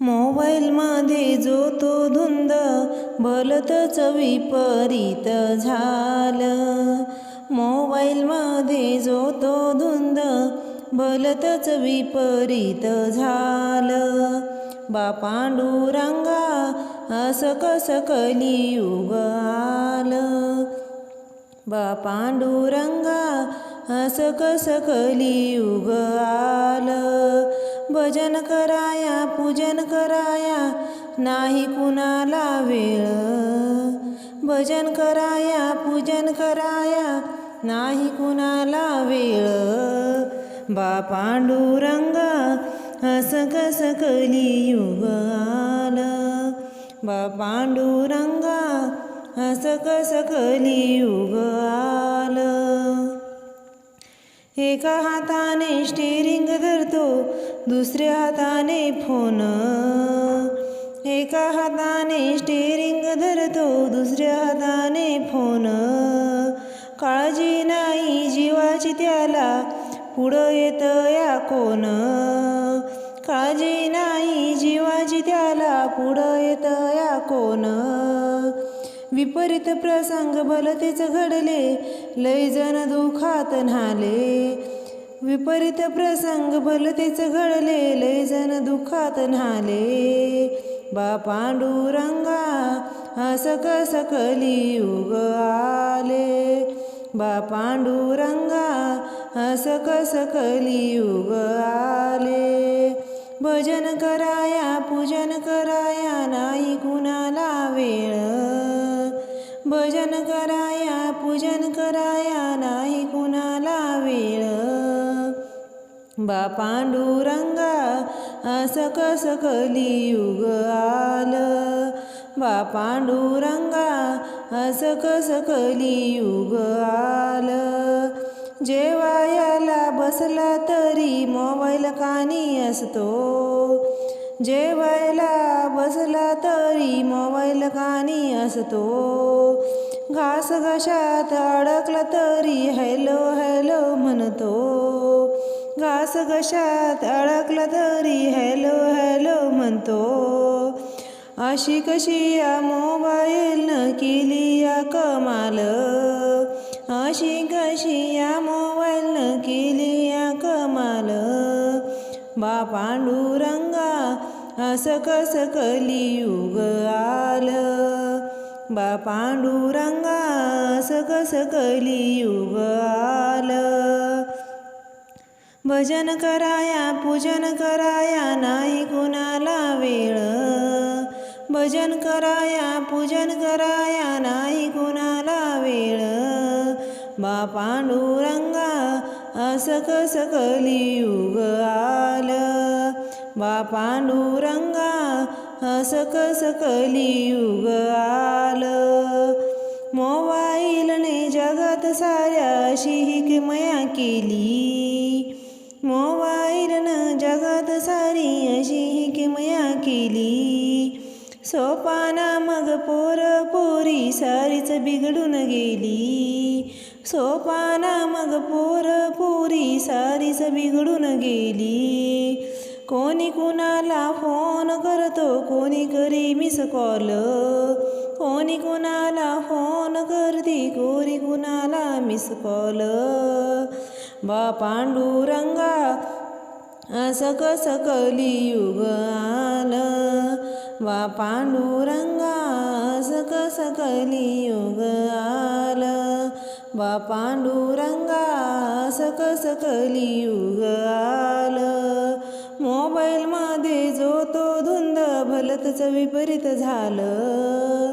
मोबाईलमध्ये जो तो धुंद भलतच विपरीत झालं. मोबाईलमध्ये जो तो धुंद भलतच विपरीत झालं. बा पांडुरंगा असं कसं कलियुग आलं बा पांडुरंगा असं कसं कलियुग आलं भजन कराया पूजन कराया नाही कुणाला वेळ. भजन कराया पूजन कराया नाही कुणाला वेळ. बा पांडुरंगा असं कसं कलियुग आलं. बा पांडुरंगा असं कसं कलियुग आलं. एका हाताने स्टेरिंग धरतो दुसऱ्या हाताने फोन. एका हाताने स्टेरिंग धरतो दुसऱ्या हाताने फोन. काळजी नाही जीवाची त्याला पुढं येतं या कोण. काळजी नाही जीवाची त्याला पुढं येतं या कोण. विपरीत प्रसंग भलतेच घडले लय जण दुखात न्हाले. विपरीत प्रसंग भलतेच घडले लय जण दुःखात न्हाले. बा पांडुरंगा हसक सकली युग आले? बा पांडुरंगा हसक सकली युग आले? भजन कराया पूजन कराया नाही कुणाला वेळ? भजन कराया पूजन कराया नाही कुणाला बा पांडुरंगा असं कसं कलियुग आलं. बा पांडुरंगा असं कसं कलियुग आलं. जेवायला बसला तरी मोबाईल कानी असतो. जेवायला बसला तरी मोबाईल कानी असतो. घास घशात अडकला तरी हॅलो हॅलो म्हणतो. घास घशात अडकला तरी हॅलो हॅलो म्हणतो. अशी कशी या मोबाईलनं केली या कमाल? अशी कशी या मोबाईलनं केली या कमाल? बा पांडुरंगा असं कसं कलियुग आलं? बा पांडुरंगा असं कसं कलियुग आलं? भजन कराया पूजन कराया नाही कुणाला वेळ. भजन कराया पूजन कराया नाही कुणाला वेळ. बा पांडुरंगा असं कसं कलियुग आलं? बा पांडुरंगा असं कसं कलियुग आलं? मोबाईलने जगात साऱ्या अशी किमया केली. मोबाईलनं जगात सारी अशी किमया केली. सोपाना मग पोर पोरी सारीच बिघडून गेली. सोपाना मग पोर पोरी सारीच बिघडून गेली. कोणी कुणाला फोन करतो कोणी करी मिस कॉल कोणी कुणाला फोन करते कोणी कुणाला मिस कॉल बा पांडुरंगा असं सकली युग आलं. बा पांडुरंगा असक सकली युग आलं. बा पांडुरंगा असक सकली युग आलं. मोबाईलमध्ये जो तो धुंद भलतच विपरीत झालं.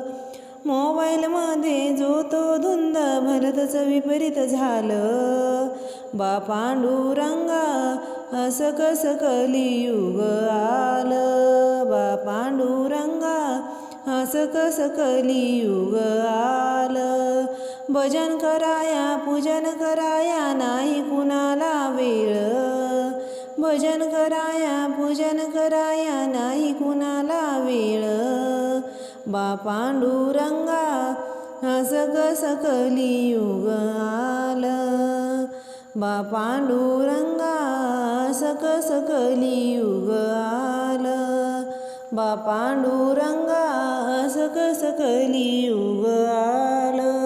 मोबाईलमध्ये जो तो धुंद भलतच विपरीत झालं. बा पांडुरंगा असं कसं कलियुग आलं. बा पांडुरंगा असं कसं कलियुग आलं. भजन कराया पूजन कराया नाही कुणाला वेळ. भजन कराया पूजन कराया नाही कुणाला वेळ. बा पांडुरंगा असं कसं कलियुग बा पांडुरंगा सक सकली कलियुग बा पांडुरंगा सक सकली कलियुग आलं.